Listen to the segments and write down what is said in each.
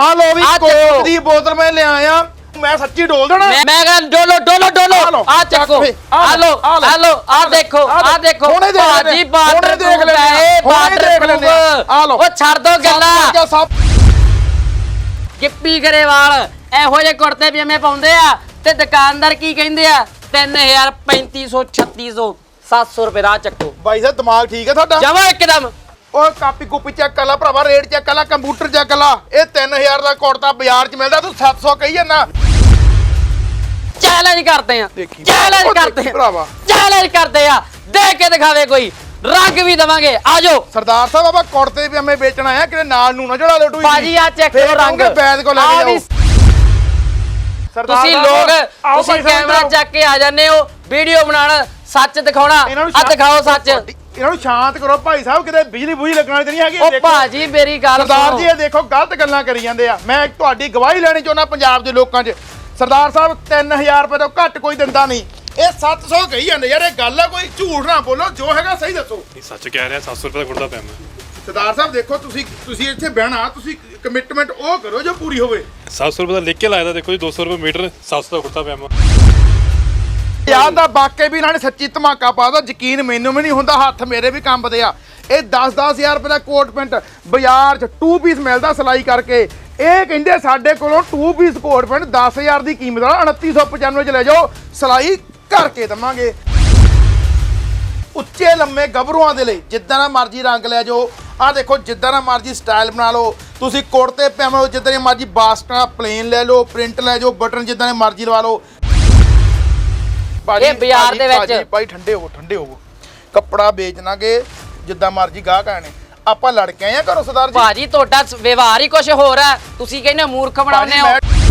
ਆ ਲੋ ਵੀ ਆਹ ਕੋਕ ਚੱਕੋ। ਦੀ ਬੋਤਲ ਮੈਂ ਲਿਆਇਆ। ਮੈਂ ਸੱਚੀ ਡੋਲ ਦੇਣਾ? ਮੈਂ ਮੈਂ ਕਹਿੰਦਾ ਡੋਲੋ ਡੋਲੋ ਡੋਲੋ। ਲਓ, ਆ ਚੱਕ। ਆ ਆ ਲਓ, ਲੋ ਆ ਲਓ, ਆ ਲੋ ਆ ਲਓ, ਦੇਖੋ ਆ ਲਓ। ਆ ਦੇਖੋ। ਹੁਣੇ ਦੇਖ ਲੈਂਦੇ ਭਾਜੀ ਆ, ਬਾਰਡਰ ਹੁਣੇ ਦੇਖ ਲੈਂਦੇ ਆ, ਹੈ ਹੁਣੇ ਬਾਰਡਰ ਦੇਖ ਲੈਂਦੇ ਆ। ਆ ਲਓ। ਉਹ ਛੱਡ ਦੋ ਗੱਲਾਂ। ਗੱਲਾਂ ਸਭ ਗਿੱਪੀ ਗਰੇਵਾਲ ਇਹੋ ਜਿਹੇ ਕੁੜਤੇ ਪਜਾਮੇ ਪਾਉਂਦੇ ਆ ਤੇ ਦੁਕਾਨਦਾਰ ਕੀ ਕਹਿੰਦੇ ਆ? 3000 3500 3600 700 ਰੁਪਏ ਦਾ ਆਹ ਚੱਕੋ। ਬਾਈ ਸਾਹਿਬ ਦਿਮਾਗ ਠੀਕ ਹੈ ਤੁਹਾਡਾ? ਜਮਾ ਇੱਕਦਮ। ਓਏ ਕਾਪੀ ਕੂਪੀ ਚੈੱਕ ਕਰ ਲਾ ਭਰਾਵਾ ਰੇਟ ਚੈੱਕ ਕਰ ਲਾ ਕੰਪਿਊਟਰ ਚੈੱਕ ਕਰ ਲਾ। ਇਹ 3000 ਦਾ ਕੁੜਤਾ ਬਾਜ਼ਾਰ 'ਚ ਮਿਲਦਾ ਤੂੰ 700 ਕਹੀ ਜਾਂਦਾ। ਚੈਲੰਜ ਕਰਦੇ ਆ। ਦੇਖੀ। ਚੈਲੰਜ ਉਹ ਕਰਦੇ ਦੇਖੀ ਆ। ਭਰਾਵਾ। ਚੈਲੰਜ ਕਰਦੇ ਆ। ਦੇ ਕੇ ਦਿਖਾਵੇ ਕੋਈ। ਰੰਗ ਵੀ ਦਵਾਂਗੇ। ਆਜੋ। ਸਰਦਾਰ ਸਾਹਿਬ ਆਪਾਂ ਕੁੜਤੇ ਵੀ ਐਵੇਂ ਵੇਚਣਾ ਆ ਕਿਤੇ ਨਾਲ ਨੂੰ ਨਾ ਜੜਾ ਲੋ ਟੂਈ। ਭਾਜੀ ਆ ਚੈੱਕ ਕਰੋ ਰੰਗ। ਬੈਦ ਕੋ ਲੈ ਆਹ ਕੇ ਵੀ ਜਾਓ। ਸਰਦਾਰ ਤੁਸੀਂ ਸਾਹਿਬ, ਲੋਕ ਆਓ ਤੁਸੀਂ ਭਾਈ ਸਾਹਿਬ ਕੈਮਰਾ ਇੱਧਰ ਚੱਕ ਕੇ ਆ ਜਾਂਦੇ ਹੋ। ਵੀਡੀਓ ਬਣਾਉਣਾ। ਸੱਚ ਦਿਖਾਉਣਾ। ਇਹਨਾਂ ਨੂੰ ਆ ਦਿਖਾਓ ਸੱਚ। ਇਹਨਾਂ ਨੂੰ ਸ਼ਾਂਤ ਕਰੋ ਭਾਈ ਸਾਹਿਬ ਕਿਤੇ ਬਿਜਲੀ ਬੁਜੀ ਲੱਗਣ ਵਾਲੀ ਤਾਂ ਨਹੀਂ ਹੈਗੀ। ਉਹ ਦੇਖੋ। ਭਾਜੀ ਮੇਰੀ ਗੱਲ ਸਰਦਾਰ ਸੁਣੋ। ਜੀ ਇਹ ਦੇਖੋ ਗਲਤ ਗੱਲਾਂ ਕਰੀ ਜਾਂਦੇ ਆ। ਮੈਂ ਤੁਹਾਡੀ ਗਵਾਹੀ ਲੈਣੀ ਚਾਹੁੰਦਾ ਪੰਜਾਬ ਦੇ ਲੋਕਾਂ 'ਚ। ਸਰਦਾਰ ਸਾਹਿਬ 3000 ਰੁਪਏ ਤੋਂ ਘੱਟ ਕੋਈ ਦਿੰਦਾ ਨਹੀਂ। ਇਹ 700 ਕਹੀ ਜਾਂਦੇ ਯਾਰ ਇਹ ਗੱਲ ਆ ਕੋਈ ਝੂਠ ਨਾ ਬੋਲੋ ਜੋ ਹੈਗਾ ਸਹੀ ਦੱਸੋ। ਨਹੀਂ ਸੱਚ ਕਹਿ ਰਿਹਾ 700 ਰੁਪਏ ਦਾ ਕੁੜਤਾ ਪਿਆ ਮੈਂ। ਸਰਦਾਰ ਸਾਹਿਬ ਦੇਖੋ ਤੁਸੀਂ ਤੁਸੀਂ ਇੱਥੇ ਬਹਿਣਾ ਤੁਸੀਂ ਕਮਿਟਮੈਂਟ ਉਹ ਕਰੋ ਜੋ ਪੂਰੀ ਹੋਵੇ। 700 ਰੁਪਏ ਦਾ ਲਿਖ ਕੇ ਲਾਇਆ ਤਾਂ ਦੇਖੋ ਜੀ 200 ਰੁਪਏ ਮੀਟਰ 700 ਦਾ ਕੁੜਤਾ ਪਿਆ ਮੈਂ। ਯਾਰ ਦਾ ਵਾਕਈ ਵੀ ਇਹਨਾਂ ਨੇ ਸੱਚੀ ਧਮਾਕਾ ਪਾਦਾ ਯਕੀਨ ਮੈਨੂੰ ਵੀ ਨਹੀਂ ਹੁੰਦਾ ਹੱਥ ਮੇਰੇ ਵੀ ਕੰਬਦੇ ਆ। ਇਹ 10-10000 ਰੁਪਏ ਦਾ ਕੋਟ ਪੈਂਟ ਬਾਜ਼ਾਰ 'ਚ 2 ਪੀਸ ਮਿਲਦਾ ਸਿਲਾਈ ਕਰਕੇ। ਇਹ ਕਹਿੰਦੇ ਸਾਡੇ ਕੋਲੋਂ 2 ਪੀਸ ਕੋਟ ਪੈਂਟ 10000 ਦੀ ਕੀਮਤ ਦਾ 2995 ਚ ਲੈ ਜਾਓ ਸਿਲਾਈ ਕਰਕੇ ਦਵਾਂਗੇ। ਉੱਚੇ ਲੰਮੇ ਗੱਭਰੂਆਂ ਦੇ ਲਈ ਜਿੱਦਾਂ ਦਾ ਮਰਜ਼ੀ ਰੰਗ ਲੈ ਜਾਓ। ਆਹ ਦੇਖੋ ਜਿੱਦਾਂ ਦਾ ਮਰਜ਼ੀ ਸਟਾਈਲ ਬਣਾ ਲਓ। ਤੁਸੀਂ ਕੁੜਤੇ ਪਜਾਮੇ ਜਿੱਦਾਂ ਦੇ ਮਰਜ਼ੀ ਬਾਸਟਾ ਪਲੇਨ ਲੈ ਲਓ ਪ੍ਰਿੰਟ ਲੈ ਜਾਓ ਬਟਨ ਜਿੱਦਾਂ ਦੇ ਮਰਜ਼ੀ ਲਵਾ ਲਓ। ਭਾਜੀ ਇਹ ਬਾਜ਼ਾਰ ਦੇ ਵਿੱਚ- ਭਾਜੀ, ਭਾਈ ਠੰਡੇ ਹੋਵੋ ਠੰਡੇ ਹੋਵੋ ਕੱਪੜਾ ਵੇਚਣਾਗੇ ਜਿੱਦਾਂ ਮਰਜ਼ੀ ਗਾਹਕ ਆਣੇ ਆਪਾਂ ਲੜ ਕੇ ਆਏ ਆ ਘਰੋਂ ਸਰਦਾਰ ਜੀ? ਭਾਜੀ ਤੁਹਾਡਾ ਵਿਵਹਾਰ ਹੀ ਕੁਝ ਹੋਰ ਹੈ। ਤੁਸੀਂ ਕਹਿੰਦੇ ਹੋ ਮੂਰਖ ਬਣਾਉਂਦੇ ਹੋ।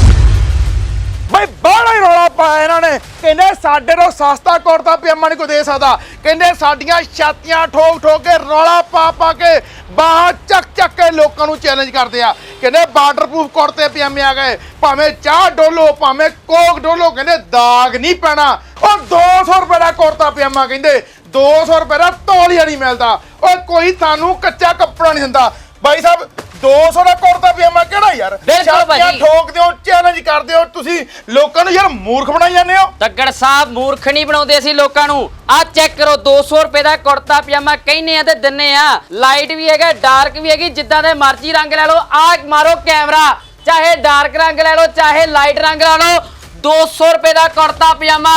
ਬਈ ਬਾਹਲਾ ਹੀ ਰੌਲਾ ਪਾਇਆ ਇਹਨਾਂ ਨੇ। ਕਹਿੰਦੇ ਸਾਡੇ ਤੋਂ ਸਸਤਾ ਕੁੜਤਾ ਪਜਾਮਾ ਨਹੀਂ ਕੋਈ ਦੇ ਸਕਦਾ। ਕਹਿੰਦੇ ਸਾਡੀਆਂ ਛਾਤੀਆਂ ਠੋਕ ਠੋਕ ਕੇ ਰੌਲਾ ਪਾ ਪਾ ਕੇ ਬਾਹਾਂ ਚੱਕ ਚੱਕ ਕੇ ਲੋਕਾਂ ਨੂੰ ਚੈਲੰਜ ਕਰਦੇ ਆ। ਕਹਿੰਦੇ ਬਾਰਡਰਪ੍ਰੂਫ ਕੁੜਤੇ ਪਜਾਮੇ ਆ ਗਏ। ਭਾਵੇਂ ਚਾਹ ਡੋਲੋ, ਭਾਵੇਂ ਕੋਕ ਡੋਲੋ, ਕਹਿੰਦੇ ਦਾਗ ਨਹੀਂ ਪੈਣਾ। ਉਹ 200 ਰੁਪਏ ਦਾ ਕੁੜਤਾ ਪਜਾਮਾ ਕਹਿੰਦੇ 200 ਰੁਪਏ ਦਾ ਤੋਲੀਆ ਨਹੀਂ ਮਿਲਦਾ। ਓਏ ਕੋਈ ਸਾਨੂੰ ਕੱਚਾ ਕੱਪੜਾ ਨਹੀਂ ਦਿੰਦਾ। ਬਾਈ ਸਾਹਿਬ 200 ਦਾ ਕੁੜਤਾ ਪਜਾਮਾ ਕਿਹੜਾ ਯਾਰ? ਬਿਲਕੁਲ ਛਾਤੀਆਂ ਭਾਜੀ। ਠੋਕਦੇ ਹੋ ਚੈਲੰਜ ਕਰਦੇ ਹੋ ਤੁਸੀਂ ਲੋਕਾਂ ਨੂੰ ਯਾਰ ਮੂਰਖ ਬਣਾਈ ਜਾਂਦੇ ਹੋ। ਤੱਗੜ ਸਾਹਿਬ ਮੂਰਖ ਨਹੀਂ ਬਣਾਉਂਦੇ ਅਸੀਂ ਲੋਕਾਂ ਨੂੰ। ਆ ਚੈੱਕ ਕਰੋ 200 ਰੁਪਏ ਦਾ ਕੁੜਤਾ ਪਜਾਮਾ ਕਹਿੰਨੇ ਆ ਤੇ ਦਿੰਨੇ ਆ। ਲਾਈਟ ਵੀ ਹੈਗਾ ਡਾਰਕ ਵੀ ਹੈਗੀ ਜਿੱਦਾਂ ਦੇ ਮਰਜ਼ੀ ਰੰਗ ਲੈ ਲਓ। ਆ ਮਾਰੋ ਕੈਮਰਾ ਚਾਹੇ ਡਾਰਕ ਰੰਗ ਲੈ ਲਓ ਚਾਹੇ ਲਾਈਟ ਰੰਗ ਲੈ ਲਓ। 200 ਰੁਪਏ ਦਾ ਕੁੜਤਾ ਪਜਾਮਾ।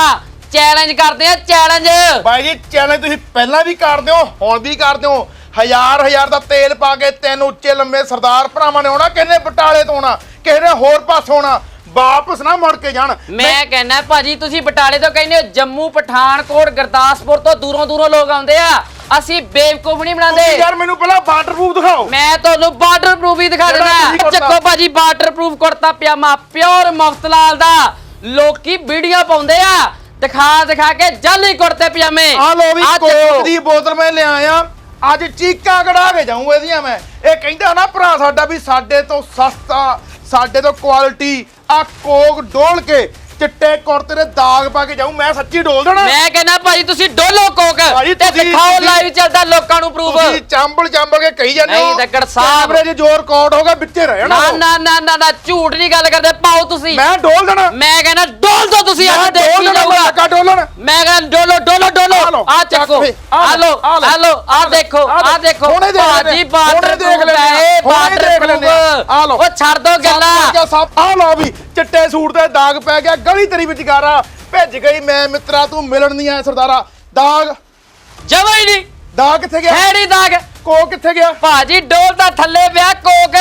ਚੈਲੰਜ ਕਰਦੇ ਆ ਚੈਲੰਜ ਬਾਈ ਜੀ ਚੈਲੰਜ ਤੁਸੀਂ ਪਹਿਲਾਂ ਵੀ ਕਰਦੇ ਹੋ ਹੁਣ ਵੀ ਕਰਦੇ ਹੋ। ਹਜ਼ਾਰ ਹਜ਼ਾਰ ਦਾ ਤੇਲ ਪਾ ਕੇ ਤਿੰਨ ਉੱਚੇ ਲੰਮੇ ਸਰਦਾਰ ਭਰਾਵਾਂ ਨੇ ਆਉਣਾ ਕਿਹਨੇ ਬਟਾਲੇ ਤੋਂ ਆਉਣਾ ਕਿਸੇ ਨੇ ਹੋਰ ਪਾਸੋਂ ਆਉਣਾ ਵਾਪਸ ਨਾ ਮੁੜ ਕੇ ਜਾਣ। ਮੈਂ ਕਹਿੰਦਾ ਭਾਜੀ ਤੁਸੀਂ ਬਟਾਲੇ ਤੋਂ ਕਹਿੰਦੇ ਹੋ ਜੰਮੂ ਪਠਾਨਕੋਟ ਗੁਰਦਾਸਪੁਰ ਤੋਂ ਦੂਰੋਂ ਦੂਰੋਂ ਲੋਕ ਆਉਂਦੇ ਆ ਅਸੀਂ ਬੇਵਕੂਫ ਨਹੀਂ ਤੁਸੀਂ ਬਣਾਉਂਦੇ ਯਾਰ ਮੈਨੂੰ ਪਹਿਲਾਂ ਵਾਟਰਪ੍ਰੂਫ ਦਿਖਾਓ। ਮੈਂ ਤੁਹਾਨੂੰ ਵਾਟਰ ਪ੍ਰੂਫ ਵੀ ਦਿਖਾ ਜਿਹੜਾ ਤੁਸੀਂ ਦਿੰਦਾ ਕੁੜਤਾ- ਚੱਕੋ ਭਾਜੀ ਵਾਟਰ ਪ੍ਰੂਫ ਕੁੜਤਾ ਪਜਾਮਾ ਪਿਓਰ ਮੁਫਤਲਾਲ ਦਾ। ਲੋਕੀ ਵੀਡੀਓ ਪਾਉਂਦੇ ਆ। ਦਿਖਾ ਦਿਖਾ ਕੇ ਜਾਲੀ ਕੁੜਤੇ ਪਜਾਮੇ। ਆ ਲੋ ਵੀ ਆਹ ਕੋਕ ਚੱਕੋ। ਦੀ ਬੋਤਲ ਮੈਂ ਲਿਆਇਆ। ਅੱਜ ਚੀਕਾਂ ਕਢਾ ਕੇ ਜਾਊਂ ਇਹਦੀਆਂ ਮੈਂ। ਇਹ ਕਹਿੰਦਾ ਨਾ ਭਰਾ ਸਾਡਾ ਵੀ ਸਾਡੇ ਤੋਂ ਸਸਤਾ ਸਾਡੇ ਤੋਂ ਕੁਆਲਿਟੀ ਆ ਕੋਕ ਡੋਲ ਕੇ ਚਿੱਟੇ ਕੁੜਤੇ ਦੇ ਦਾਗ ਪਾ ਕੇ ਜਾਊਂ ਮੈਂ ਸੱਚੀ ਡੋਲ ਦੇਣਾ। ਮੈਂ ਕਹਿੰਦਾ ਭਾਜੀ ਤੁਸੀਂ ਡੋਲੋ ਕੋਕ ਭਾਜੀ ਤੇ ਤੁਸੀਂ- ਦਿਖਾਓ ਤੁਸੀਂ- ਲਾਈਵ ਚੱਲਦਾ ਲੋਕਾਂ ਨੂੰ ਪ੍ਰੂਫ ਤੁਸੀਂ ਚੰਬਲ ਚੰਬਲ ਕੇ ਕਹੀ ਜਾਂਦੇ ਨਹੀਂ, ਤੱਕੜ ਸਾਹਿਬ। ਕੈਮਰੇ 'ਚ ਜੋ ਰਿਕਾਰਡ ਹੋਗਾ ਵਿੱਚੇ ਰਹਿ ਨਾ ਜਾਣਾ ਨਾ ਨਾ ਨਾ ਨਾ ਝੂਠ ਨਹੀਂ ਗੱਲ ਕਰਦੇ ਪਾਓ ਤੁਸੀਂ। ਮੈਂ ਡੋਲ ਦੇਣਾ। ਮੈਂ ਕਹਿੰਦਾ ਡੋਲ ਦੋ ਤੁਸੀਂ ਮੈਂ ਅੱਜ ਡੋਲ ਦੇਖੀ ਦੇਣਾ ਮੈਂ ਜਾਊਗਾ ਲੱਗਾ ਡੋਲਣ ਮੈਂ ਕਹਿੰਦਾ ਡੋਲੋ ਡੋਲੋ ਲਓ, ਆ ਚੱਕ। ਆ ਲਓ, ਲੋ ਆ ਲਓ, ਆ ਲੋ ਆ ਦੇਖੋ ਆ ਦੇਖੋ। ਭਾਜੀ ਬਾਰਡਰ ਦੇਖ ਹੈ। ਹੁਣੇ ਬਾਰਡਰ ਦੇਖ ਲੈਂਦੇ ਆ, ਲਓ। ਉਹ ਛੱਡ ਦੋ ਗੱਲਾਂ। ਆ ਲਓ ਵੀ ਚਿੱਟੇ ਸੂਟ ਤੇ ਦਾਗ ਪੈ ਗਿਆ ਗਲੀ ਤੇਰੀ ਵਿੱਚ ਗਾਰਾ ਭਿੱਜ ਗਈ ਮੈਂ ਮਿੱਤਰਾ ਤੂੰ ਮਿਲਣ ਨਹੀਂ ਆਇਆ ਸਰਦਾਰਾ। ਦਾਗ। ਜਮਾ ਹੀ ਨਹੀਂ। ਦਾਗ ਕਿੱਥੇ ਗਿਆ? ਹੈੜੀ ਦਾਗ। ਕੋ ਕਿੱਥੇ ਗਿਆ? ਭਾਜੀ ਡੋਲ ਦਾ ਥੱਲੇ ਪਿਆ ਕੋਕ।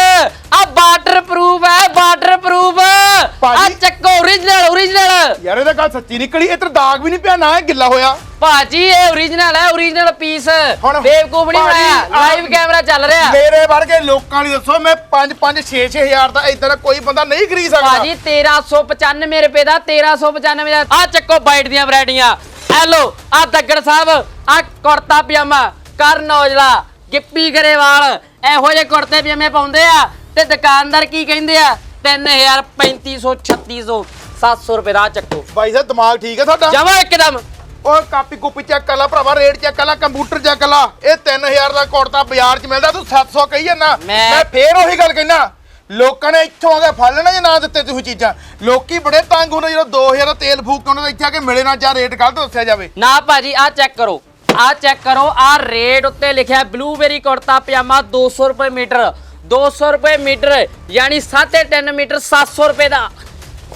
ਆ ਵਾਟਰ ਪ੍ਰੂਫ ਹੈ ਵਾਟਰ ਪ੍ਰੂਫ ਆ ਭਾਜੀ- ਚੱਕੋ origignal origignal ਯਾਰ ਇਹਦਾ ਗੱਲ ਸੱਚੀ ਨਿਕਲੀ ਤੇ ਦਾਗ ਵੀ ਨਹੀਂ ਪਿਆ ਨਾ ਇਹ ਗਿੱਲਾ ਹੋਇਆ। ਭਾਜੀ ਇਹ origignal ਹੈ origignal ਪੀਸ ਹੁਣ ਬੇਵਕੂਫ ਨਹੀਂ ਭਾਜੀ, ਬਣਾਇਆ ਆਹ- ਲਾਈਵ ਕੈਮਰਾ ਚੱਲ ਰਿਹਾ। ਮੇਰੇ ਵਰਗੇ ਲੋਕਾਂ ਲਈ ਦੱਸੋ ਮੈਂ 5 5 6 6 ਹਜ਼ਾਰ ਦਾ ਇਦਾਂ ਦਾ ਕੋਈ ਬੰਦਾ ਨਹੀਂ ਖਰੀਦ ਸਕਦਾ। ਭਾਜੀ 1395 ਰੁਪਏ ਦਾ 1395 ਦਾ। ਆ ਚੱਕੋ ਬਾਈਟ ਦੀਆਂ ਵੈਰਾਈਟੀਆਂ। ਐ ਲੋ ਆ ਦੱਗੜ ਸਾਹਿਬ ਆ ਕੁੜਤਾ ਪਜਾਮਾ ਕਰਨ ਔਜਲਾ ਗਿੱਪੀ ਗਰੇਵਾਲ। ਇਹੋ ਜਿਹੇ ਕੁੜਤੇ ਪਜਾਮੇ ਪਾਉਂਦੇ ਆ ਤੇ ਦੁਕਾਨਦਾਰ ਕੀ ਕਹਿੰਦੇ ਆ? 3000 3500 3600 700 ਰੁਪਏ ਦਾ ਆਹ ਚੱਕੋ। ਬਾਈ ਸਾਹਿਬ ਦਿਮਾਗ ਠੀਕ ਹੈ ਤੁਹਾਡਾ? ਜਮਾ ਇੱਕਦਮ। ਓਏ ਕਾਪੀ ਕੂਪੀ ਚੈੱਕ ਕਰ ਲਾ ਭਰਾਵਾ ਰੇਟ ਚੈੱਕ ਕਰ ਲਾ ਕੰਪਿਊਟਰ ਚੈੱਕ ਕਰ ਲਾ। ਇਹ 3000 ਦਾ ਕੁੜਤਾ ਬਾਜ਼ਾਰ 'ਚ ਮਿਲਦਾ ਤੂੰ 700 ਕਹੀ ਜਾਂਦਾ। ਮੈਂ- ਮੈਂ ਫੇਰ ਉਹੀ ਗੱਲ ਕਹਿਣਾ ਲੋਕਾਂ ਨੇ ਇੱਥੋਂ ਆ ਕੇ ਫੜ ਲੈਣਾ ਜੇ ਨਾ ਦਿੱਤੇ ਤੁਸੀਂ ਚੀਜ਼ਾਂ। ਲੋਕੀ ਬੜੇ ਤੰਗ ਹੁੰਦੇ ਜਦੋਂ 2000 ਦਾ ਤੇਲ ਫੂਕ ਕੇ ਉਹਨਾਂ ਦਾ ਇੱਥੇ ਆ ਕੇ ਮਿਲੇ ਨਾ ਜਾਂ ਰੇਟ ਗਲਤ ਦੱਸਿਆ ਜਾਵੇ। ਨਾ ਭਾਜੀ ਆ ਚੈੱਕ ਕਰੋ। ਆ ਚੈੱਕ ਕਰੋ ਆ ਰੇਟ ਉੱਤੇ ਲਿਖਿਆ ਬਲੂਬੇਰੀ ਕੁੜਤਾ ਪਜਾਮਾ 200 ਰੁਪਏ ਮੀਟਰ। 200 ਰੁਪਏ ਮੀਟਰ ਯਾਨੀ 3.5 ਮੀਟਰ 700 ਰੁਪਏ ਦਾ।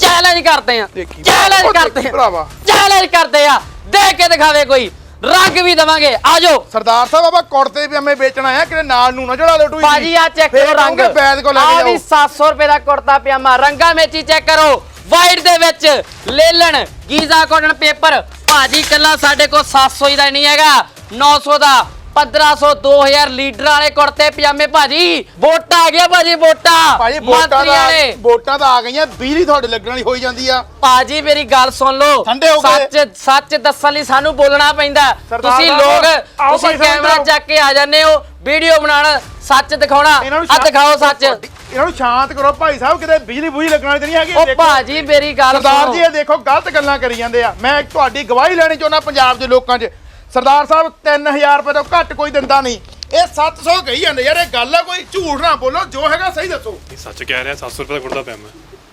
ਚੈਲੰਜ ਕਰਦੇ ਆ। ਦੇਖੀ ਚੈਲੰਜ ਉਹ ਕਰਦੇ ਦੇਖੀ ਆ ਭਰਾਵਾ। ਚੈਲੰਜ ਕਰਦੇ ਆ। ਦੇਖ ਕੇ ਦਿਖਾਵੇ ਕੋਈ। ਰੰਗ ਵੀ ਦਵਾਂਗੇ। ਆਜੋ। ਸਰਦਾਰ ਸਾਹਿਬ ਆਪਾਂ ਕੁੜਤੇ ਵੀ ਐਵੇਂ ਵੇਚਣਾ ਆ ਕਿਤੇ ਨਾਲ ਨੂੰ ਨਾ ਜੜਾ ਲੋ ਟੂਈ ਭਾਜੀ ਆ ਚੈੱਕ ਕਰੋ ਰੰਗ। ਬੈਦ ਕੋ ਲੈ ਆ ਕੇ ਵੀ ਜਾਓ। 700 ਰੁਪਏ ਦਾ ਕੁੜਤਾ ਪਜਾਮਾ। ਰੰਗਾ ਮੇਚੀ ਚੈੱਕ ਕਰੋ। ਵਾਈਟ ਦੇ ਵਿੱਚ ਲੇਲਣ ਗੀਜ਼ਾ ਕਾਟਨ ਪੇਪਰ। ਭਾਜੀ ਕੱਲਾ ਸਾਡੇ ਕੋਲ 700 ਹੀ ਦਾ ਨਹੀਂ ਹੈਗਾ। 900 ਦਾ। 1500 2000 ਲੀਟਰ ਵਾਲੇ ਕੁੜਤੇ ਪਜਾਮੇ ਭਾਜੀ। ਵੋਟਾਂ ਆ ਗਿਆ ਭਾਜੀ ਵੋਟਾਂ। ਭਾਜੀ ਵੋਟਾਂ ਮੰਤਰੀ ਦਾ ਵਾਲੇ ਵੋਟਾਂ ਤਾਂ ਆ ਗਈਆਂ ਬਿਜਲੀ ਤੁਹਾਡੇ ਲੱਗਣ ਵਾਲੀ ਹੋਈ ਜਾਂਦੀ ਆ। ਭਾਜੀ ਮੇਰੀ ਗੱਲ ਸੁਣ ਲਓ। ਠੰਡੇ ਹੋ ਗਏ। ਸੱਚ ਸੱਚ ਦੱਸਣ ਲਈ ਸਾਨੂੰ ਬੋਲਣਾ ਪੈਂਦਾ। ਸਰਦਾਰ ਤੁਸੀਂ ਸਾਹਿਬ, ਲੋਕ ਆਓ ਤੁਸੀਂ ਭਾਈ ਸਾਹਿਬ ਕੈਮਰਾ ਇੱਧਰ ਚੱਕ ਕੇ ਆ ਜਾਂਦੇ ਹੋ। ਵੀਡੀਓ ਬਣਾਉਣਾ ਸੱਚ ਦਿਖਾਉਣਾ ਆ ਸ਼ਾਂਤ- ਦਿਖਾਓ ਸੱਚ। ਇਹਨਾਂ ਨੂੰ ਸ਼ਾਂਤ ਕਰੋ। ਭਾਈ ਸਾਹਿਬ ਕਿਤੇ ਬਿਜਲੀ ਬੁਜੀ ਲੱਗਣ ਵਾਲੀ ਤਾਂ ਨਹੀਂ ਹੈਗੀ ਉਹ ਦੇਖੋ। ਭਾਜੀ ਮੇਰੀ ਗੱਲ ਸਰਦਾਰ ਸੁਣੋ। ਜੀ ਇਹ ਦੇਖੋ ਗਲਤ ਗੱਲਾਂ ਕਰੀ ਜਾਂਦੇ ਆ। ਮੈਂ ਤੁਹਾਡੀ ਗਵਾਹੀ ਲੈਣੀ ਚਾਹੁੰਦਾ ਪੰਜਾਬ ਦੇ ਲੋਕਾਂ 'ਚ। ਸਰਦਾਰ ਸਾਹਿਬ 3000 ਰੁਪਏ ਤੋਂ ਘੱਟ ਕੋਈ ਦਿੰਦਾ ਨਹੀਂ। ਇਹ 700 ਕਹੀ ਜਾਂਦੇ ਯਾਰ ਇਹ ਗੱਲ ਆ ਕੋਈ ਝੂਠ ਨਾ ਬੋਲੋ ਜੋ ਹੈਗਾ ਸਹੀ ਦੱਸੋ। ਇਹ ਸੱਚ ਕਹਿ ਰਿਹਾ 700 ਰੁਪਏ ਦਾ ਕੁੜਤਾ ਪਜਾਮਾ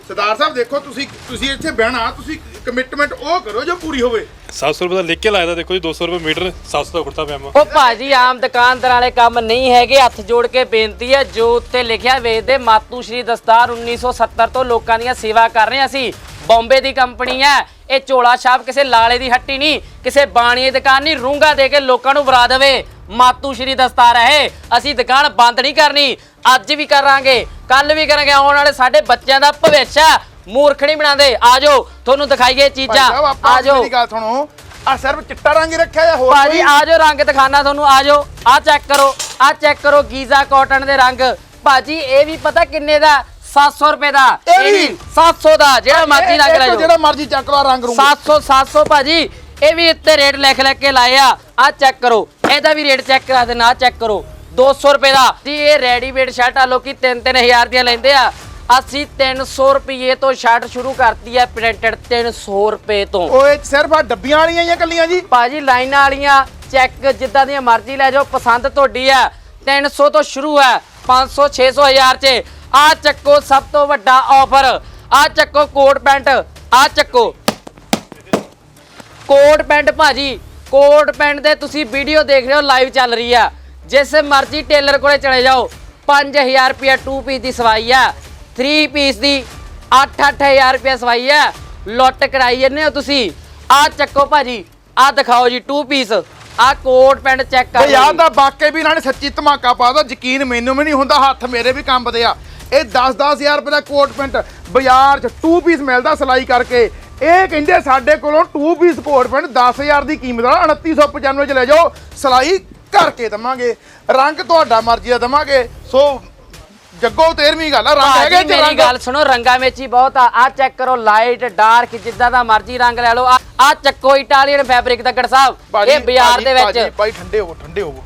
ਸਰਦਾਰ ਸਾਹਿਬ ਦੇਖੋ ਤੁਸੀਂ ਤੁਸੀਂ ਇੱਥੇ ਬਹਿਣਾ ਤੁਸੀਂ ਕਮਿਟਮੈਂਟ ਉਹ ਕਰੋ ਜੋ ਪੂਰੀ ਹੋਵੇ। 700 ਰੁਪਏ ਦਾ ਲਿਖ ਕੇ ਲਾਇਆ ਦੇਖੋ ਜੀ 200 ਰੁਪਏ ਮੀਟਰ 700 ਦਾ ਕੁੜਤਾ ਪਜਾਮਾ ਉਹ ਭਾਜੀ ਆਮ ਦੁਕਾਨਦਾਰਾਂ ਵਾਲੇ ਕੰਮ ਨਹੀਂ ਹੈਗੇ ਹੱਥ ਜੋੜ ਕੇ ਬੇਨਤੀ ਹੈ ਜੋ ਉੱਤੇ ਲਿਖਿਆ ਵੇਚਦੇ ਮਾਤੂ ਸ਼੍ਰੀ ਦਸਤਾਰ 1970 ਤੋਂ ਲੋਕਾਂ ਦੀਆਂ ਸੇਵਾ ਕਰ ਰਹੇ ਅਸੀਂ। ਬੰਬੇ ਦੀ ਕੰਪਨੀ ਹੈ। ਇਹ ਝੋਲਾ ਛਾਪ ਕਿਸੇ ਲਾਲੇ ਦੀ ਹੱਟੀ ਨਹੀਂ ਕਿਸੇ ਬਾਣੀਏ ਦੀ ਦੁਕਾਨ ਨਹੀਂ ਰੂੰਗਾ ਦੇ ਕੇ ਲੋਕਾਂ ਨੂੰ ਵਰਾ ਦੇਵੇ। ਮਾਤੂ ਸ਼੍ਰੀ ਦਸਤਾਰ ਹੈ। ਅਸੀਂ ਦੁਕਾਨ ਬੰਦ ਨਹੀਂ ਕਰਨੀ ਅੱਜ ਵੀ ਕਰਾਂਗੇ ਕੱਲ ਵੀ ਕਰਾਂਗੇ। ਆਉਣ ਵਾਲੇ ਸਾਡੇ ਬੱਚਿਆਂ ਦਾ ਭਵਿੱਖ ਹੈ। ਮੂਰਖ ਨਹੀਂ ਬਣਾਉਂਦੇ। ਆਜੋ ਤੁਹਾਨੂੰ ਦਿਖਾਈਏ ਚੀਜ਼ਾਂ। ਆਜੋ। ਮੇਰੀ ਗੱਲ ਸੁਣੋ। ਆ ਸਿਰਫ ਚਿੱਟਾ ਰੰਗ ਹੀ ਰੱਖਿਆ ਜਾਂ ਹੋਰ ਭਾਜੀ ਕੋਈ? ਆ ਜਾਓ ਰੰਗ ਦਿਖਾਣਾ ਤੁਹਾਨੂੰ। ਆ ਚੈੱਕ ਕਰੋ ਆ ਚੈੱਕ ਕਰੋ ਗੀਜ਼ਾ ਕਾਟਨ ਦੇ ਰੰਗ। ਭਾਜੀ ਇਹ ਵੀ ਪਤਾ ਕਿੰਨੇ ਦਾ? 700 ਰੁਪਏ ਦਾ। ਇਹ ਵੀ? 700 ਦਾ ਜਿਹੜਾ ਮਰਜ਼ੀ ਲੈ ਤੋਂ ਜਾਓ। ਜਿਹੜਾ ਮਰਜ਼ੀ ਚੱਕ ਲਓ ਰੰਗ ਰੂੰਗ। 700 700 ਭਾਜੀ ਇਹ ਵੀ ਇੱਥੇ ਰੇਟ ਲਿਖ ਲਿਖ ਕੇ ਲਾਏ ਆ। ਆ ਚੈੱਕ ਕਰੋ। ਇਹਦਾ ਵੀ ਰੇਟ ਚੈੱਕ ਕਰਾ ਦੇਣਾ ਚੈੱਕ ਕਰੋ। 200 ਰੁਪਏ ਦਾ। ਜੀ ਇਹ ਰੈਡੀਮੇਡ ਸ਼ਰਟਾਂ ਲੋਕੀ 3-3000 ਦੀਆਂ ਲੈਂਦੇ ਆ। ਅਸੀਂ 300 ਰੁਪਏ ਤੋਂ ਸ਼ਰਟ ਸ਼ੁਰੂ ਕਰਤੀ ਹੈ ਪ੍ਰਿੰਟਡ 300 ਰੁਪਏ ਤੋਂ। ਓਏ ਸਿਰਫ ਆ ਡੱਬੀਆਂ ਵਾਲੀਆਂ ਜਾਂ ਕੱਲੀਆਂ ਜੀ? ਭਾਜੀ ਲਾਈਨਾਂ ਵਾਲੀਆਂ ਚੈੱਕ ਜਿੱਦਾਂ ਦੀਆਂ ਮਰਜ਼ੀ ਲੈ ਜਾਓ ਪਸੰਦ ਤੁਹਾਡੀ ਆ। 300 ਤੋਂ ਸ਼ੁਰੂ ਹੈ 500 600 1000 ਚ। ਆ ਚੱਕੋ ਸਭ ਤੋਂ ਵੱਡਾ ਆਫਰ ਆ ਚੱਕੋ ਕੋਟ ਪੈਂਟ ਆ ਚੱਕੋ। ਕੋਟ ਪੈਂਟ ਭਾਜੀ ਕੋਟ ਪੈਂਟ ਦੇ ਤੁਸੀਂ ਵੀਡੀਓ ਦੇਖ ਰਹੇ ਹੋ ਲਾਈਵ ਚੱਲ ਰਹੀ ਆ। ਜਿਸ ਮਰਜ਼ੀ ਟੇਲਰ ਕੋਲੇ ਚਲੇ ਜਾਓ 5000 ਰੁਪਿਆ 2 ਪੀਸ ਦੀ ਸਵਾਈ ਆ 3 ਪੀਸ ਦੀ 8-8000 ਰੁਪਿਆ ਸਵਾਈ ਆ। ਲੁੱਟ ਕਰਾਈ ਜੰਨੇ ਹੋ ਤੁਸੀਂ। ਆ ਚੱਕੋ ਭਾਜੀ ਆ ਦਿਖਾਓ ਜੀ 2 ਪੀਸ ਆ ਕੋਟ ਪੈਂਟ ਚੈੱਕ ਕਰ ਬਈ ਯਾਰ ਦਾ ਵਾਕਈ ਵੀ ਇਹਨਾਂ ਨੇ ਸੱਚੀ ਧਮਾਕਾ ਪਾਦਾ ਯਕੀਨ ਮੈਨੂੰ ਵੀ ਨਹੀਂ ਹੁੰਦਾ ਹੱਥ ਮੇਰੇ ਵੀ ਕੰਬਦੇ ਆ। ਇਹ 10-10000 ਰੁਪਏ ਦਾ ਕੋਟ ਪੈਂਟ। ਬਾਜ਼ਾਰ 'ਚ 2 ਪੀਸ ਮਿਲਦਾ ਸਿਲਾਈ ਕਰਕੇ। ਇਹ ਕਹਿੰਦੇ ਸਾਡੇ ਕੋਲੋਂ 2 ਪੀਸ ਕੋਟ ਪੈਂਟ 10000 ਦੀ ਕੀਮਤ ਵਾਲਾ 2995 ਚ ਲੈ ਜਾਓ। ਸਿਲਾਈ ਕਰਕੇ ਦਵਾਂਗੇ। ਰੰਗ ਤੁਹਾਡਾ ਮਰਜ਼ੀ ਦਾ ਦਵਾਂਗੇ। ਸੋ ਜੱਗੋ 13ਵੀਂ ਗੱਲ ਆ ਰੰਗ ਹੈਗੇ ਮੇਰੀ ਰੰਗ? ਗੱਲ ਸੁਣੋ ਰੰਗਾਂ ਵਿੱਚ ਹੀ ਬਹੁਤ ਆ। ਆ ਚੈੱਕ ਕਰੋ ਲਾਈਟ ਡਾਰਕ ਜਿੱਦਾਂ ਦਾ ਮਰਜ਼ੀ ਰੰਗ ਲੈ ਲਓ। ਆ ਚੱਕੋ ਇਟਾਲੀਅਨ ਫੈਬਰਿਕ ਦਾ ਗੜ ਸਾਹਿਬ ਇਹ ਬਾਜ਼ਾਰ ਦੇ ਵਿੱਚ। ਭਾਈ ਠੰਡੇ ਹੋਵੋ ਠੰਡੇ ਹੋਵੋ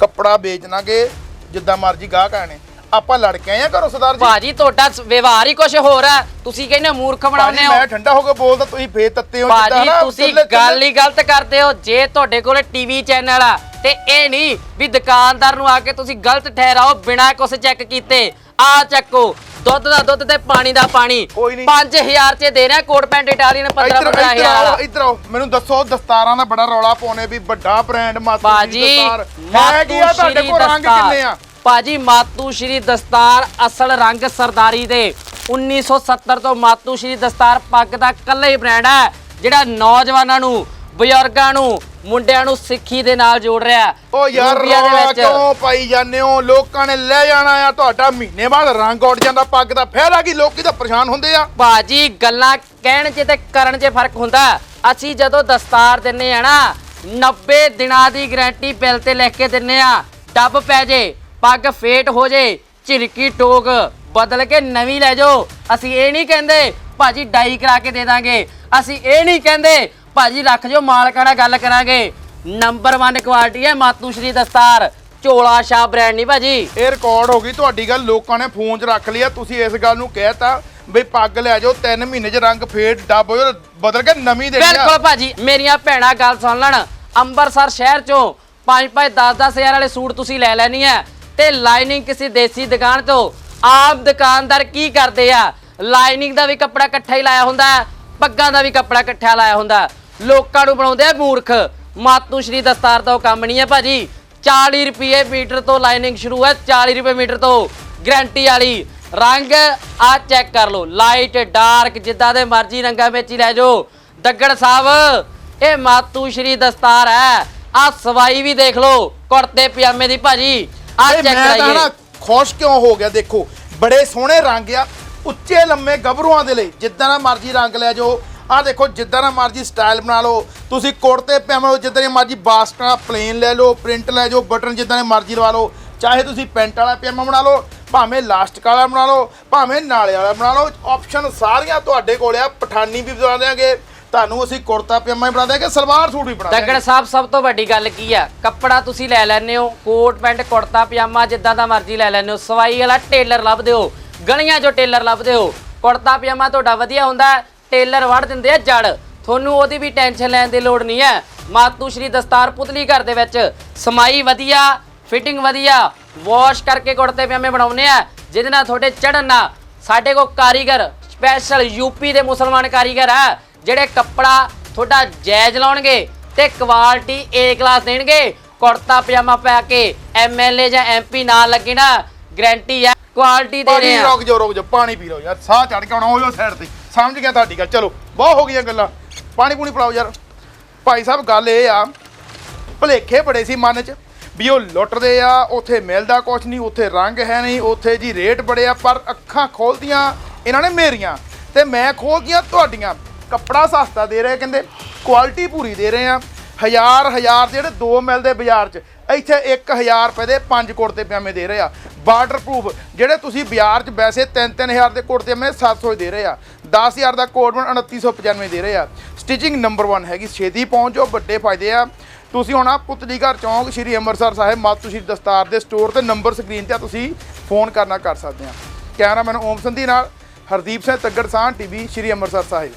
ਕੱਪੜਾ ਵੇਚਣਾਗੇ ਜਿੱਦਾਂ ਮਰਜ਼ੀ ਗਾਹਕ ਆਣੇ ਆਪਾਂ ਲੜ ਕੇ ਆਏ ਆ ਘਰੋਂ ਸਰਦਾਰ ਜੀ। ਭਾਜੀ ਤੁਹਾਡਾ ਵਿਵਹਾਰ ਹੀ ਕੁਝ ਹੋਰ ਹੈ। ਤੁਸੀਂ ਕਹਿੰਦੇ ਮੂਰਖ ਬਣਾਉਂਦੇ ਭਾਜੀ ਹੋ। ਮੈਂ ਠੰਡਾ ਹੋ ਕੇ ਬੋਲਦਾ ਤੁਸੀਂ ਫੇਰ ਤੱਤੇ ਹੋ ਭਾਜੀ ਨਾ ਤੁਸੀਂ ਚੱਲੇ- ਗੱਲ ਹੀ ਗਲਤ ਕਰਦੇ ਹੋ। ਜੇ ਤੁਹਾਡੇ ਕੋਲ ਟੀਵੀ ਚੈਨਲ ਆ ਤੇ ਇਹ ਨਹੀਂ ਵੀ ਦੁਕਾਨਦਾਰ ਨੂੰ ਆ ਕੇ ਤੁਸੀਂ ਗਲਤ ਠਹਿਰਾਓ ਬਿਨਾਂ ਕੁਝ ਚੈੱਕ ਕੀਤੇ। ਆ ਚੱਕੋ ਦੁੱਧ ਦਾ ਦੁੱਧ ਤੇ ਪਾਣੀ ਦਾ ਪਾਣੀ। ਕੋਈ ਨਹੀਂ। 5000 ਚ ਦੇ ਰਿਹਾ ਕੋਟ ਪੈਂਟ ਇਟਾਲੀਅਨ 15 ਇੱਧਰ ਇੱਧਰ 15000 ਆਓ ਵਾਲਾ। ਇੱਧਰ ਆਓ। ਮੈਨੂੰ ਦੱਸੋ ਦਸਤਾਰਾਂ ਦਾ ਬੜਾ ਰੌਲਾ ਪਾਉਨੇ ਵੀ ਵੱਡਾ ਬ੍ਰਾਂਡ ਮਾਤੂ ਦਸਤਾਰ। ਹੈ ਕੀ ਆ ਤੁਹਾਡੇ ਕੋਲ ਰੰਗ ਕਿੰਨੇ ਆ? ਬਾਜੀ ਮਾਤੂ ਸ਼੍ਰੀ ਦਸਤਾਰ ਅਸਲ ਰੰਗ ਸਰਦਾਰੀ ਦੇ। 1970 ਤੋਂ ਮਾਤੂ ਸ਼੍ਰੀ ਦਸਤਾਰ ਪੱਗ ਦਾ ਕੱਲਾ ਹੀ ਬ੍ਰਾਂਡ ਹੈ ਜਿਹੜਾ ਨੌਜਵਾਨਾਂ ਨੂੰ ਬਜ਼ੁਰਗਾਂ ਨੂੰ ਮੁੰਡਿਆਂ ਨੂੰ ਸਿੱਖੀ ਦੇ ਨਾਲ ਜੋੜ ਰਿਹਾ। ਓ ਯਾਰ ਰੌਲਾ। ਕਿਉਂ ਪਾਈ ਜਾਂਦੇ ਹੋ? ਲੋਕਾਂ ਨੇ ਲੈ ਜਾਣਾ ਆ ਤੁਹਾਡਾ ਮਹੀਨੇ ਬਾਅਦ ਰੰਗ ਉੱਡ ਜਾਂਦਾ ਪੱਗ ਦਾ। ਫਾਇਦਾ ਕੀ ਲੋਕੀ ਤਾਂ ਪਰੇਸ਼ਾਨ ਹੁੰਦੇ ਆ? ਬਾਜੀ ਗੱਲਾਂ ਕਹਿਣ 'ਚ ਤੇ ਕਰਨ 'ਚ ਫ਼ਰਕ ਹੁੰਦਾ ਅਸੀਂ ਜਦੋਂ ਦਸਤਾਰ ਦਿੰਨੇ ਆ ਨਾ 90 ਦਿਨਾਂ ਦੀ ਗਾਰੰਟੀ ਬਿੱਲ ਤੇ ਲਿਖ ਕੇ ਦਿੰਨੇ ਆ ਡੱਬ ਪੈ ਜੇ। ਪੱਗ ਫੇਟ ਹੋ ਜੇ ਝਿਰਕੀ ਟੋਕ ਬਦਲ ਕੇ ਨਵੀਂ ਲੈ ਜਾਓ। ਅਸੀਂ ਇਹ ਨਹੀਂ ਕਹਿੰਦੇ ਭਾਜੀ ਡਾਈ ਕਰਾ ਕੇ ਦੇ ਦਾਂਗੇ। ਅਸੀਂ ਇਹ ਨਹੀਂ ਕਹਿੰਦੇ ਭਾਜੀ ਰੱਖ ਜੋ ਮਾਲਕਾਂ ਨਾਲ ਗੱਲ ਕਰਾਂਗੇ। ਨੰਬਰ 1 ਕੁਆਲਿਟੀ ਹੈ ਮਾਤੂ ਸ਼੍ਰੀ ਦਸਤਾਰ। ਝੋਲਾ ਸ਼ਾਹ ਬ੍ਰਾਂਡ ਨਹੀਂ ਭਾਜੀ। ਇਹ ਰਿਕਾਰਡ ਹੋ ਗਈ ਤੁਹਾਡੀ ਗੱਲ ਲੋਕਾਂ ਨੇ ਫੋਨ 'ਚ ਰੱਖ ਲਿਆ ਤੁਸੀਂ ਇਸ ਗੱਲ ਨੂੰ ਕਹਿਤਾ ਬਈ ਪੱਗ ਲੈ ਜਾਓ 3 ਮਹੀਨੇ 'ਚ ਰੰਗ ਫੇਡ ਡੱਬ ਹੋ ਜਾਓ ਬਦਲ ਕੇ ਨਵੀਂ ਦੇਣੀ ਆ। ਬਿਲਕੁਲ ਭਾਜੀ ਮੇਰੀਆਂ ਭੈਣਾਂ ਗੱਲ ਸੁਣ ਲੈਣ। ਅੰਮ੍ਰਿਤਸਰ ਸ਼ਹਿਰ ਚੋਂ 5 5 10 10 ਹਜ਼ਾਰ ਵਾਲੇ ਸੂਟ ਤੁਸੀਂ ਲੈ ਲੈਣੀ ਹੈ। ਤੇ ਲਾਈਨਿੰਗ ਕਿਸੇ ਦੇਸੀ ਦੁਕਾਨ ਤੋਂ। ਆਮ ਦੁਕਾਨਦਾਰ ਕੀ ਕਰਦੇ ਆ? ਲਾਈਨਿੰਗ ਦਾ ਵੀ ਕੱਪੜਾ ਇਕੱਠਾ ਹੀ ਲਾਇਆ ਹੁੰਦਾ, ਪੱਗਾਂ ਦਾ ਵੀ ਕੱਪੜਾ ਇਕੱਠਾ ਲਾਇਆ ਹੁੰਦਾ। ਲੋਕਾਂ ਨੂੰ ਬਣਾਉਂਦੇ ਆ ਮੂਰਖ। ਮਾਤੂ ਸ਼੍ਰੀ ਦਸਤਾਰ ਦਾ ਉਹ ਕੰਮ ਨਹੀਂ ਹੈ ਭਾਜੀ। 40 ਰੁਪਏ ਮੀਟਰ ਤੋਂ ਲਾਈਨਿੰਗ ਸ਼ੁਰੂ ਹੈ 40 ਰੁਪਏ ਮੀਟਰ ਤੋਂ ਗਾਰੰਟੀ ਵਾਲੀ। ਰੰਗ ਆ ਚੈੱਕ ਕਰ ਲਓ। ਲਾਈਟ ਡਾਰਕ ਜਿੱਦਾਂ ਦੇ ਮਰਜ਼ੀ ਰੰਗਾਂ ਵਿੱਚ ਹੀ ਲੈ ਜਾਓ। ਦੱਗੜ ਸਾਹਿਬ, ਇਹ ਮਾਤੂ ਸ਼੍ਰੀ ਦਸਤਾਰ ਹੈ। ਆ ਸਵਾਈ ਵੀ ਦੇਖ ਲਓ, ਕੁੜਤੇ ਪਜਾਮੇ ਦੀ ਭਾਜੀ। ਆ ਤੇ ਚੈੱਕ ਮੈਂ ਤਾਂ ਕਰਾਈਏ। ਨਾ ਖੁਸ਼ ਕਿਉਂ ਹੋ ਗਿਆ ਦੇਖੋ ਬੜੇ ਸੋਹਣੇ ਰੰਗ ਆ ਉੱਚੇ ਲੰਮੇ ਗੱਭਰੂਆਂ ਦੇ ਲਈ ਜਿੱਦਾਂ ਦਾ ਮਰਜ਼ੀ ਰੰਗ ਲੈ ਜਾਓ। ਆ ਦੇਖੋ ਜਿੱਦਾਂ ਦਾ ਮਰਜ਼ੀ ਸਟਾਈਲ ਬਣਾ ਲਓ। ਤੁਸੀਂ ਕੁੜਤੇ ਪਜਾਮੇ ਲਓ ਜਿੱਦਾਂ ਦੀ ਮਰਜ਼ੀ ਬਾਸਕਾ ਪਲੇਨ ਲੈ ਲਓ ਪ੍ਰਿੰਟ ਲੈ ਜਾਓ ਬਟਨ ਜਿੱਦਾਂ ਦੇ ਮਰਜ਼ੀ ਲਵਾ ਲਓ। ਚਾਹੇ ਤੁਸੀਂ ਪੈਂਟ ਵਾਲਾ ਪਜਾਮਾ ਬਣਾ ਲਓ ਭਾਵੇਂ ਲਾਸਟਿਕ ਵਾਲਾ ਬਣਾ ਲਓ ਭਾਵੇਂ ਨਾਲੇ ਵਾਲਾ ਬਣਾ ਲਓ ਆਪਸ਼ਨ ਸਾਰੀਆਂ ਤੁਹਾਡੇ ਕੋਲ ਆ ਪਠਾਨੀ ਵੀ ਬਣਾ ਦਿਆਂਗੇ। ਤੁਹਾਨੂੰ ਅਸੀਂ ਕੁੜਤਾ ਪਜਾਮਾ ਵੀ ਬਣਾ ਦਿਆਂਗੇ, ਸਲਵਾਰ ਸੂਟ ਵੀ ਬਣਾ ਦਿਆਂਗੇ। ਦੱਗੜ ਸਾਹਿਬ, ਸਭ ਤੋਂ ਵੱਡੀ ਗੱਲ ਕੀ ਆ? ਕੱਪੜਾ ਤੁਸੀਂ ਲੈ ਲੈਂਦੇ ਹੋ, ਕੋਟ, ਪੈਂਟ, ਕੁੜਤਾ, ਪਜਾਮਾ, ਜਿੱਦਾਂ ਦਾ ਮਰਜ਼ੀ ਲੈ ਲੈਂਦੇ ਹੋ। ਸਵਾਈ ਵਾਲਾ ਟੇਲਰ ਲੱਭਦੇ ਹੋ, ਗਲੀਆਂ 'ਚੋਂ ਟੇਲਰ ਲੱਭਦੇ ਹੋ। ਕੁੜਤਾ, ਪਜਾਮਾ ਤੁਹਾਡਾ ਵਧੀਆ ਹੁੰਦਾ, ਟੇਲਰ ਵੜ ਦਿੰਦੇ ਆ ਜੜ। ਤੁਹਾਨੂੰ ਉਹਦੀ ਵੀ ਟੈਨਸ਼ਨ ਲੈਣ ਦੀ ਲੋੜ ਨਹੀਂ ਹੈ। ਮਾਤੂ ਸ਼੍ਰੀ ਦਸਤਾਰ ਪੁਤਲੀ ਘਰ ਦੇ ਵਿੱਚ ਸਮਾਈ ਵਧੀਆ, ਫਿਟਿੰਗ ਵਧੀਆ, ਵਾਸ਼ ਕਰਕੇ ਕੁੜਤੇ, ਪਜਾਮੇ ਬਣਾਉਨੇ ਆ। ਜਿਹਦੇ ਨਾਲ ਤੁਹਾਡੇ ਚੜਨ ਨਾ, ਸਾਡੇ ਕੋਲ ਕਾਰੀਗਰ, ਸਪੈਸ਼ਲ ਯੂਪੀ ਦੇ ਮੁਸਲਮਾਨ ਕਾਰੀਗਰ ਆ। ਜਿਹੜੇ ਕੱਪੜਾ ਤੁਹਾਡਾ ਜਾਇਜ਼ ਲਾਉਣਗੇ ਤੇ ਕੁਆਲਿਟੀ ਏ ਕਲਾਸ ਦੇਣਗੇ। ਕੁੜਤਾ ਪਜਾਮਾ ਪਾ ਕੇ ਐਮਐਲਏ ਜਾਂ ਐਮਪੀ ਨਾਲ ਲੱਗੇ ਨਾ ਗਾਰੰਟੀ ਆ ਕੁਆਲਿਟੀ ਦੇ ਰਹੇ ਪਾਣੀ ਆ। ਰੁਕ ਜਾਓ ਰੁਕ ਜਾਓ ਪਾਣੀ ਪੀ ਲਓ ਯਾਰ ਸਾਹ ਚੜ ਕੇ ਆਉਣਾ ਹੋ ਸਾਈਡ ਤੇ। ਸਮਝ ਗਿਆ ਤੁਹਾਡੀ ਗੱਲ। ਚਲੋ ਬਹੁਤ ਹੋ ਗਈਆਂ ਗੱਲਾਂ। ਪਾਣੀ ਪੂਣੀ ਪਿਲਾਓ ਯਾਰ। ਭਾਈ ਸਾਹਿਬ ਗੱਲ ਇਹ ਆ ਭਲੇਖੇ ਬੜੇ ਸੀ ਮਨ 'ਚ ਵੀ ਉਹ ਲੁੱਟਦੇ ਆ ਉੱਥੇ ਮਿਲਦਾ ਕੁਛ ਨਹੀਂ ਉੱਥੇ ਰੰਗ ਹੈ ਨਹੀਂ ਉੱਥੇ ਜੀ ਰੇਟ ਬੜੇ ਆ ਪਰ ਅੱਖਾਂ ਖੋਲਦੀਆਂ ਇਹਨਾਂ ਨੇ ਮੇਰੀਆਂ ਤੇ ਮੈਂ ਖੋਲਦੀਆਂ ਤੁਹਾਡੀਆਂ। ਕੱਪੜਾ ਸਸਤਾ ਦੇ ਰਹੇ ਕਹਿੰਦੇ ਕੁਆਲਿਟੀ ਪੂਰੀ ਦੇ ਰਹੇ ਆ। ਹਜ਼ਾਰ ਹਜ਼ਾਰ ਦੇ ਜਿਹੜੇ ਦੋ ਮਿਲਦੇ ਬਾਜ਼ਾਰ 'ਚ ਇੱਥੇ 1000 ਰੁਪਏ ਦੇ ਪੰਜ ਕੁੜਤੇ ਪਜਾਮੇ ਦੇ ਰਹੇ ਆ। ਵਾਟਰ ਪ੍ਰੂਫ ਜਿਹੜੇ ਤੁਸੀਂ ਬਾਜ਼ਾਰ 'ਚ ਵੈਸੇ 3-3000 ਦੇ ਕੁੜਤੇ ਪਜਾਮੇ 700 ਦੇ ਰਹੇ ਆ। 10000 ਦਾ ਕੋਟ ਬਣ 2995 ਦੇ ਰਹੇ ਆ। ਸਟਿਚਿੰਗ ਨੰਬਰ 1 ਹੈਗੀ ਛੇਤੀ ਪਹੁੰਚੋ ਵੱਡੇ ਫਾਇਦੇ ਆ। ਤੁਸੀਂ ਹੁਣ ਆ ਪੁਤਲੀ ਘਰ ਚੌਂਕ ਸ਼੍ਰੀ ਅੰਮ੍ਰਿਤਸਰ ਸਾਹਿਬ ਮਾਤੂ ਸ਼੍ਰੀ ਦਸਤਾਰ ਦੇ ਸਟੋਰ ਤੇ ਨੰਬਰ ਸਕਰੀਨ ਤੇ ਆ, ਤੁਸੀਂ ਫੋਨ ਕਰਨਾ ਕਰ ਸਕਦੇ ਆ। ਕੈਮਰਾਮੈਨ ਓਮ ਸੰਧੀ ਨਾਲ ਹਰਦੀਪ ਸਿੰਘ ਤੱਗੜ ਸਾਹ ਟੀਵੀ ਸ਼੍ਰੀ ਅੰਮ੍ਰਿਤਸਰ ਸਾਹਿਬ।